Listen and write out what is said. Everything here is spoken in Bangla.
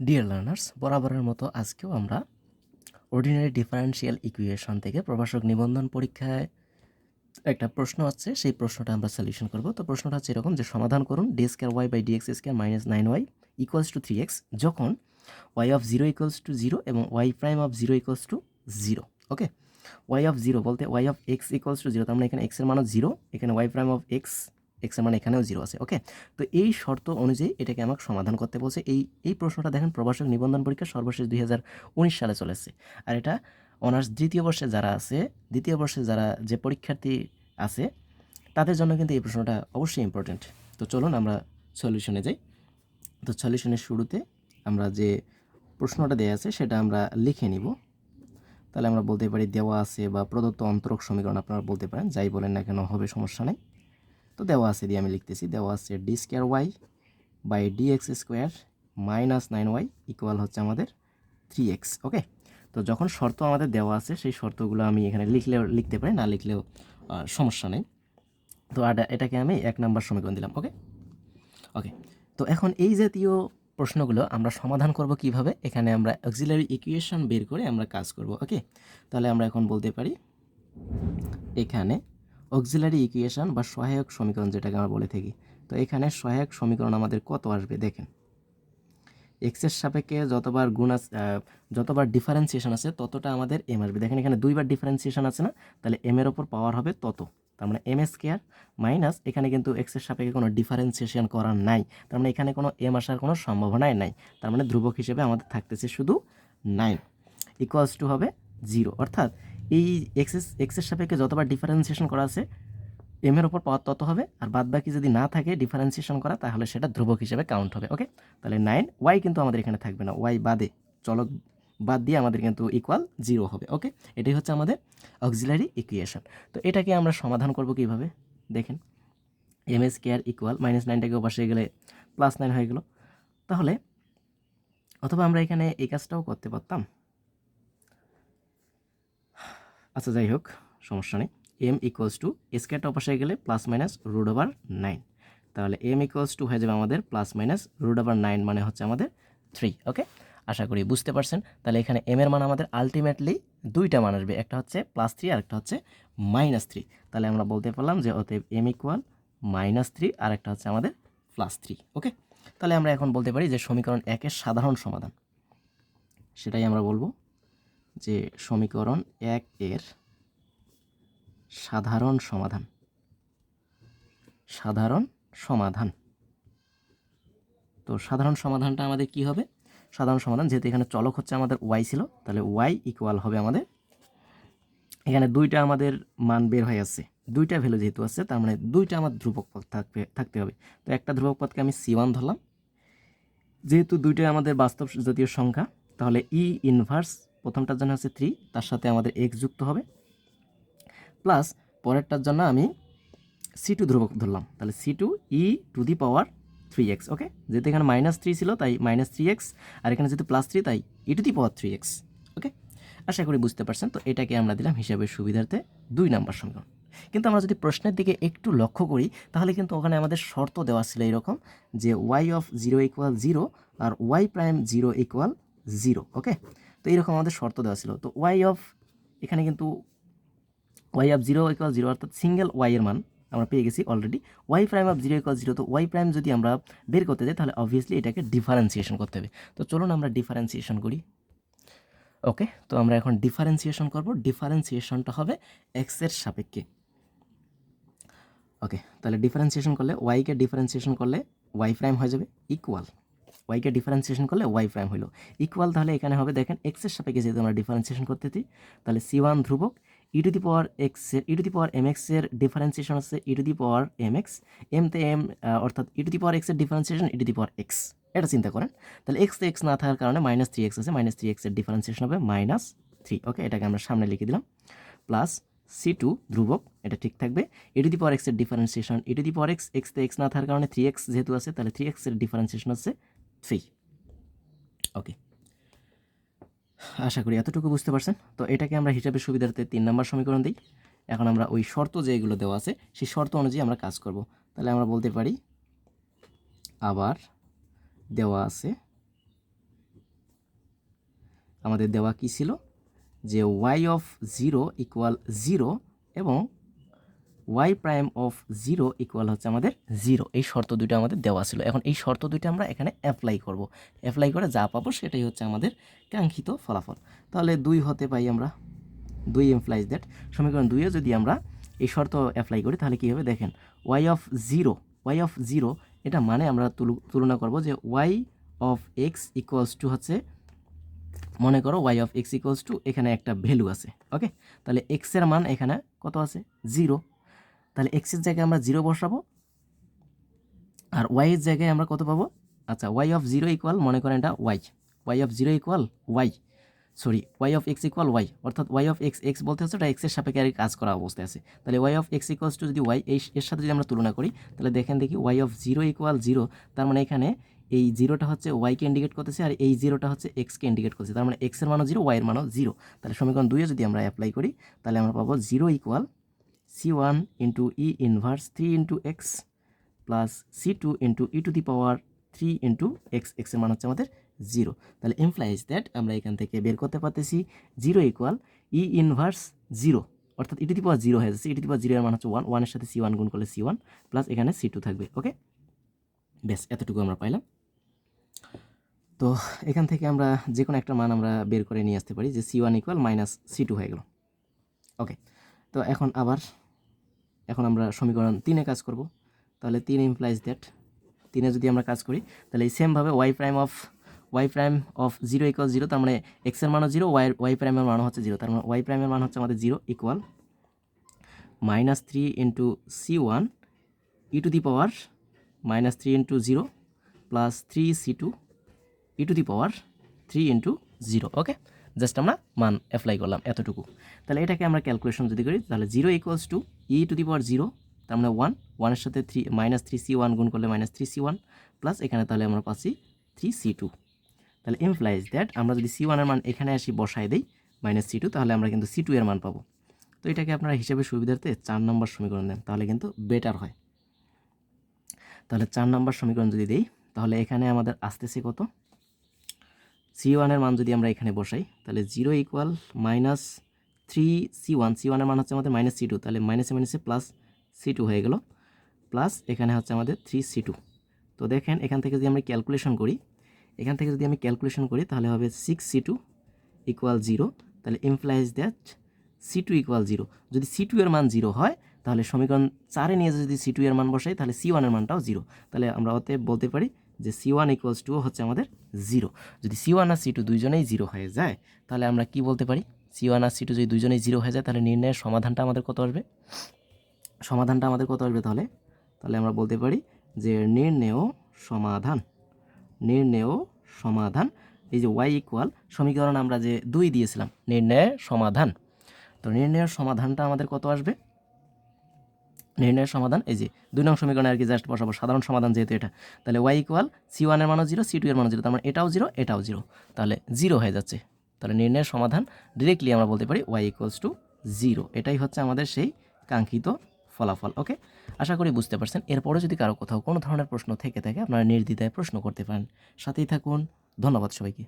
ডিয়ার লার্নার্স বরাবরের মতো আজকেও আমরা অর্ডিনারি ডিফারেন্সিয়াল ইকুয়েশন থেকে প্রভাষক নিবন্ধন পরীক্ষায় একটা প্রশ্ন আছে, সেই প্রশ্নটা আমরা সলিউশন করব। তো প্রশ্নটা হচ্ছে এরকম যে সমাধান করুন D square Y by D X square minus nine Y equals to three X যখন Y of zero equals to zero এবং Y prime of zero equals to zero okay Y of zero বলতে Y of X equals to zero তার মানে এখানে এক্সের মানও জিরো এখানে ওয়াই প্রাইম অফ এক্স এক্সের মানে এখানেও জিরো আছে ওকে তো এই শর্ত অনুযায়ী এটাকে আমাকে সমাধান করতে বলছে, এই এই প্রশ্নটা দেখেন প্রভাষক নিবন্ধন পরীক্ষা সর্বশেষ দুই হাজার উনিশ সালে চলেছে আর এটা অনার্স দ্বিতীয় বর্ষে যারা আছে, দ্বিতীয় বর্ষে যারা যে পরীক্ষার্থী আছে, তাদের জন্য কিন্তু এই প্রশ্নটা অবশ্যই ইম্পর্ট্যান্ট তো চলুন আমরা সলিউশনে যাই। তো সলিউশনের শুরুতে আমরা যে প্রশ্নটা দেওয়া আছে, সেটা আমরা লিখে নিব। তাহলে আমরা বলতে পারি দেওয়া আছে বা প্রদত্ত অন্তরক সমীকরণ আপনারা বলতে পারেন, যাই বলেন না কেন, হবে সমস্যা নেই। তো দেওয়া আছে, দিয়ে আমি লিখতেছি, দেওয়া আছে D square Y by D X square minus nine Y equal হচ্ছে আমাদের থ্রি এক্স ওকে তো যখন শর্ত আমাদের দেওয়া আছে, সেই শর্তগুলো আমি এখানে লিখলেও, লিখতে পারি, না লিখলেও সমস্যা নেই। তো এটাকে আমি এক নাম্বার সমীকরণ দিলাম ওকে ওকে তো এখন এই জাতীয় প্রশ্নগুলো আমরা সমাধান করব কীভাবে? এখানে আমরা অক্সিলারি ইকুয়েশন বের করে আমরা কাজ করব ওকে তাহলে আমরা এখন বলতে পারি, এখানে অক্সিলারি ইকুয়েশন বা সহায়ক সমীকরণ যেটাকে আমরা বলে থাকি। তো এখানে সহায়ক সমীকরণ আমাদের কত আসবে দেখেন। এক্সের সাপেক্ষে যতবার গুণ আছে যতবার ডিফারেন্সিয়েশন আছে ততটা আমাদের এম আসবে। দেখেন এখানে দুইবার ডিফারেন্সিয়েশন আছে না? তাহলে এম এর ওপর পাওয়ার হবে তত। তার মানে এম স্কোয়ার মাইনাস এখানে কিন্তু এক্সের সাপেক্ষে কোনো ডিফারেন্সিয়েশন করার নাই। তার মানে এখানে কোনো এম আসার কোনো সম্ভাবনাই নাই। তার মানে ধ্রুবক হিসেবে আমাদের থাকতেছে শুধু নাইন ইকুয়ালস টু হবে জিরো অর্থাৎ এই এক্সেস এক্সের সাপেক্ষে যতবার ডিফারেন্সিয়েশন করা আছে এম এর ওপর পাওয়ার তত হবে, আর বাদ বাকি যদি না থাকে ডিফারেন্সিয়েশন করা, তাহলে সেটা ধ্রুবক হিসেবে কাউন্ট হবে ওকে তাহলে নাইন ওয়াই কিন্তু আমাদের এখানে থাকবে না ওয়াই বাদে চলক বাদ দিয়ে আমাদের কিন্তু ইকুয়াল জিরো হবে ওকে এটাই হচ্ছে আমাদের অক্সিলারি ইকুয়েশন তো এটাকে আমরা সমাধান করব কীভাবে? দেখেন M square equal minus নাইনটাকে ওপাশে গেলে প্লাস নাইন হয়ে গেল। তাহলে, অথবা আমরা এখানে এই কাজটাও করতে পারতাম। আচ্ছা যাই হোক, সমস্যা নেই। এম ইকুয়ালস টু স্কেয়ারটা ওপাশে গেলে plus minus root over nine তাহলে এম ইকুয়ালস টু হয়ে যাবে আমাদের plus minus root over nine মানে হচ্ছে আমাদের থ্রি ওকে আশা করি বুঝতে পারছেন। তাহলে এখানে এম এর মান আমাদের আলটিমেটলি দুইটা মান আসবে, একটা হচ্ছে প্লাস থ্রি আর একটা হচ্ছে মাইনাস থ্রি তাহলে আমরা বলতে পারলাম যে অতএব এম ইকুয়াল মাইনাস থ্রি আর একটা হচ্ছে আমাদের প্লাস থ্রি ওকে তাহলে আমরা এখন বলতে পারি যে সমীকরণ একের সাধারণ সমাধান। সেটাই আমরা বলব। যে সমীকরণ এক এর সাধারণ সমাধান। সাধারণ সমাধান। তো সাধারণ সমাধানটা আমাদের কি হবে? সাধারণ সমাধান যেহেতু এখানে চলক হচ্ছে আমাদের ওয়াই ছিল, তাহলে ওয়াই ইকুয়াল হবে আমাদের এখানে দুইটা আমাদের মান বের হয়ে আছে দুইটা ভ্যালু যেহেতু আছে তার মানে দুইটা আমার ধ্রুবক পদ থাকবে, থাকতে হবে। তো একটা ধ্রুবক পদকে আমি সি ওয়ান ধরলাম। যেহেতু দুইটাই আমাদের বাস্তব জাতীয় সংখ্যা, তাহলে ই ইনভার্স প্রথমটার জন্য হচ্ছে থ্রি তার সাথে আমাদের এক্স যুক্ত হবে। প্লাস পরেরটার জন্য আমি সি টু ধ্রুবক ধরলাম। তাহলে C two E to the power three X okay যেহেতু এখানে মাইনাস থ্রি ছিল, তাই মাইনাস থ্রি এক্স আর এখানে যেহেতু প্লাস থ্রি তাই E to the power three X okay আশা করি বুঝতে পারছেন। তো এটাকে আমরা দিলাম হিসাবের সুবিধার্থে দুই নাম্বার সমীকরণ। কিন্তু আমরা যদি প্রশ্নের দিকে একটু লক্ষ্য করি, তাহলে কিন্তু ওখানে আমাদের শর্ত দেওয়া ছিল এরকম যে Y of zero equal zero R Y prime zero equal zero okay তো এইরকম আমাদের শর্ত দেওয়া ছিল। তো ওয়াই অফ এখানে কিন্তু Y of zero equal zero অর্থাৎ সিঙ্গেল ওয়াই এর মান আমরা পেয়ে গেছি already Y prime of zero equal zero তো ওয়াই প্রাইম যদি আমরা বের করতে যাই, তাহলে অবভিয়াসলি এটাকে ডিফারেন্সিয়েশন করতে হবে। তো চলুন আমরা ডিফারেন্সিয়েশন করি। ওকে তো আমরা এখন ডিফারেন্সিয়েশন করব। ডিফারেন্সিয়েশনটা হবে এক্সের সাপেক্ষে। ওকে তাহলে ডিফারেন্সিয়েশন করলে ওয়াইকে ডিফারেন্সিয়েশন করলে ওয়াই প্রাইম হয়ে যাবে ইকুয়াল ওয়াইকে ডিফারেন্সিয়েশন করলে ওয়াই প্রাইম হলো ইকুয়াল তাহলে এখানে হবে, দেখেন এক্সের সাপেক্ষে যেহেতু আমরা ডিফারেন্সিয়েশন করতেছি, তাহলে সি ওয়ান ধ্রুবক ই টু দি পাওয়ার এক্সের E to the power M এক্সের ডিফারেন্সিয়েশন হচ্ছে E to the power M X M তে এম অর্থাৎ ই টু দি পাওয়ার এক্সের differentiation E to the power X এটা চিন্তা করেন। তাহলে এক্স এক্স না থাকার কারণে মাইনাস থ্রি এক্স আছে মাইনাস থ্রি এক্সের ডিফারেন্সিয়েশন হবে মাইনাস থ্রি ওকে এটাকে আমরা সামনে লিখে দিলাম। প্লাস সি টু ধ্রুবক, এটা ঠিক থাকবে। ই টু দি পাওয়ার এক্সের differentiation e to the power x x তে এক্স না থাকার কারণে থ্রি এক্স যেহেতু আছে, তাহলে থ্রি এক্সের ডিফারেন্সিয়েশন হচ্ছে থ্রি ওকে আশা করি এতটুকু বুঝতে পারছেন। তো এটাকে আমরা হিসাবে সুবিধার্থে তিন নম্বর সমীকরণ দিই। এখন আমরা ওই শর্ত যেগুলো দেওয়া আছে, সেই শর্ত অনুযায়ী আমরা কাজ করব। তাহলে আমরা বলতে পারি, আবার দেওয়া আছে, আমাদের দেওয়া কী ছিল? যে y of zero equal zero এবং y prime of zero equal হচ্ছে আমাদের জিরো এই শর্ত দুটো আমাদের দেওয়া ছিল। এখন এই শর্ত দুটো আমরা এখানে অ্যাপ্লাই করব। অ্যাপ্লাই করে যা পাবো সেটাই হচ্ছে আমাদের কাঙ্ক্ষিত ফলাফল। তাহলে দুই হতে পাই আমরা দুই এমপ্লাইজ দ্যাট সমীকরণ দুইয়ে যদি আমরা এই শর্ত অ্যাপ্লাই করি, তাহলে কী হবে? দেখেন y of zero y of zero এটা মানে আমরা তুলু- তুলনা করব যে y of x equals to হচ্ছে, মনে করো y of x equals to এখানে একটা ভ্যালু আছে। ওকে তাহলে এক্সের মান এখানে কত আছে? জিরো তাহলে এক্সের জায়গায় আমরা জিরো বসাবো, আর ওয়াইয়ের জায়গায় আমরা কত পাবো? আচ্ছা ওয়াই অফ জিরো ইকুয়াল মনে করেন এটা y y of zero equal y sorry y of x equal y অর্থাৎ ওয়াই অফ এক্স এক্স বলতে হচ্ছে এটা এক্সের সাপেক্ষে আর কাজ করা অবস্থায় আছে। তাহলে y of x equals to যদি ওয়াই এই এর সাথে যদি আমরা তুলনা করি, তাহলে দেখেন দেখি y of zero equal zero তার মানে এখানে এই জিরোটা হচ্ছে ওয়াইকে ইন্ডিকেট করতেছে, আর এই জিরোটা হচ্ছে এক্সকে ইন্ডিকেট করছে তার মানে এক্সের মানও জিরো ওয়াইয়ের মানও জিরো তাহলে সমীকরণ দুইয়ে যদি আমরা অ্যাপ্লাই করি, তাহলে আমরা পাবো zero equal c one into e inverse three into x plus c two into e to the power three into x এক্সের মান হচ্ছে আমাদের জিরো তাহলে ইমপ্লাইজ দ্যাট আমরা এখান থেকে বের করতে পারতেছি zero equal e inverse zero অর্থাৎ ই টু দি পাওয়ার জিরো হয়ে যাচ্ছে। ই টু দি পাওয়ার জিরো এর মান হচ্ছে ওয়ান ওয়ানের সাথে সি ওয়ান গুণ করলে সি ওয়ান প্লাস এখানে সি টু থাকবে। ওকে বেশ এতটুকু আমরা পাইলাম। তো এখান থেকে আমরা যে কোনো একটা মান আমরা বের করে নিয়ে আসতে পারি যে c one equal minus c two হয়ে গেল। ওকে তো এখন আবার এখন আমরা সমীকরণ তিনে কাজ করব। তাহলে তিন ইমপ্লাইজ দ্যাট তিনে যদি আমরা কাজ করি, তাহলে এই সেমভাবে y prime of y prime of zero equal zero তার মানে এক্সের মানও জিরো ওয়াই ওয়াই প্রাইমের মানও হচ্ছে জিরো তার মানে ওয়াই প্রাইমের মান হচ্ছে আমাদের zero equal minus three into c one e to the power minus three into zero plus three c two e to the power three into zero okay just আমরা মান অ্যাপ্লাই করলাম এতটুকু। তাহলে এটাকে আমরা ক্যালকুলেশন যদি করি, তাহলে zero equals to e to the power zero তার মানে ওয়ান ওয়ানের সাথে three minus three C one গুণ করলে minus three C one plus এখানে তাহলে আমরা পাচ্ছি থ্রি সি টু তাহলে ইমপ্লাইজ দ্যাট আমরা যদি সি ওয়ানের মান এখানে আসি, বসায় দিই মাইনাস সি টু তাহলে আমরা কিন্তু সি টু এর মান পাবো। তো এটাকে আপনারা হিসেবে সুবিধার্থে চার নম্বর সমীকরণ দেন, তাহলে কিন্তু বেটার হয়। তাহলে চার নম্বর সমীকরণ যদি দিই, তাহলে এখানে আমাদের আসতেছে কত? সি ওয়ানের মান যদি আমরা এখানে বসাই, তাহলে zero equal minus three c one c ওয়ানের মান হচ্ছে আমাদের মাইনাস সি টু তাহলে মাইনাসে মাইনাসে প্লাস সি টু হয়ে গেল। প্লাস এখানে হচ্ছে আমাদের থ্রি সি টু তো দেখেন, এখান থেকে যদি আমরা ক্যালকুলেশন করি, এখান থেকে যদি আমি ক্যালকুলেশন করি, তাহলে হবে six c two equal zero তাহলে implies that c two equal zero যদি সি টু এর মান জিরো হয়, তাহলে সমীকরণ চারে নিয়ে যদি সি টু এর মান বসাই, তাহলে সি ওয়ানের মানটাও জিরো তাহলে আমরা অতএব বলতে পারি যে সি ওয়ান ইকুয়ালস টু হচ্ছে আমাদের জিরো যদি সি ওয়ান আর সি টু দুইজনেই জিরো হয়ে যায়, তাহলে আমরা কি বলতে পারি? সি ওয়ান আর সি টু যদি দুইজনেই জিরো হয়ে যায়, তাহলে নির্ণয়ের সমাধানটা আমাদের কত আসবে? সমাধানটা আমাদের কত আসবে তাহলে? তাহলে আমরা বলতে পারি যে নির্ণেয় সমাধান। নির্ণেয় সমাধান। এই যে ওয়াই ইকুয়াল সমীকরণ আমরা যে দুই দিয়েছিলাম, নির্ণয়ের সমাধান। তো নির্ণয়ের সমাধানটা আমাদের কত আসবে? নির্ণয়ের সমাধান, এই যে দুই নং সমীকরণে আর কি জাস্ট বসাবো, সাধারণ সমাধান যেহেতু এটা। তাহলে ওয়াই ইকুয়াল সি ওয়ানের মানও জিরো সি টু এর মানও জিরো তার মানে এটাও জিরো এটাও জিরো তাহলে জিরো হয়ে যাচ্ছে। তাহলে নির্ণয়ের সমাধান ডিরেক্টলি আমরা বলতে পারি ওয়াই ইকুয়ালস টু জিরো এটাই হচ্ছে আমাদের সেই কাঙ্ক্ষিত ফলাফল ওকে আশা করি বুঝতে পারছেন। এরপরে যদি কারও কোথাও কোনো ধরনের প্রশ্ন থেকে থাকে, আপনারা নির্দ্বিধায় প্রশ্ন করতে পারেন। সাথেই থাকুন। ধন্যবাদ সবাইকে।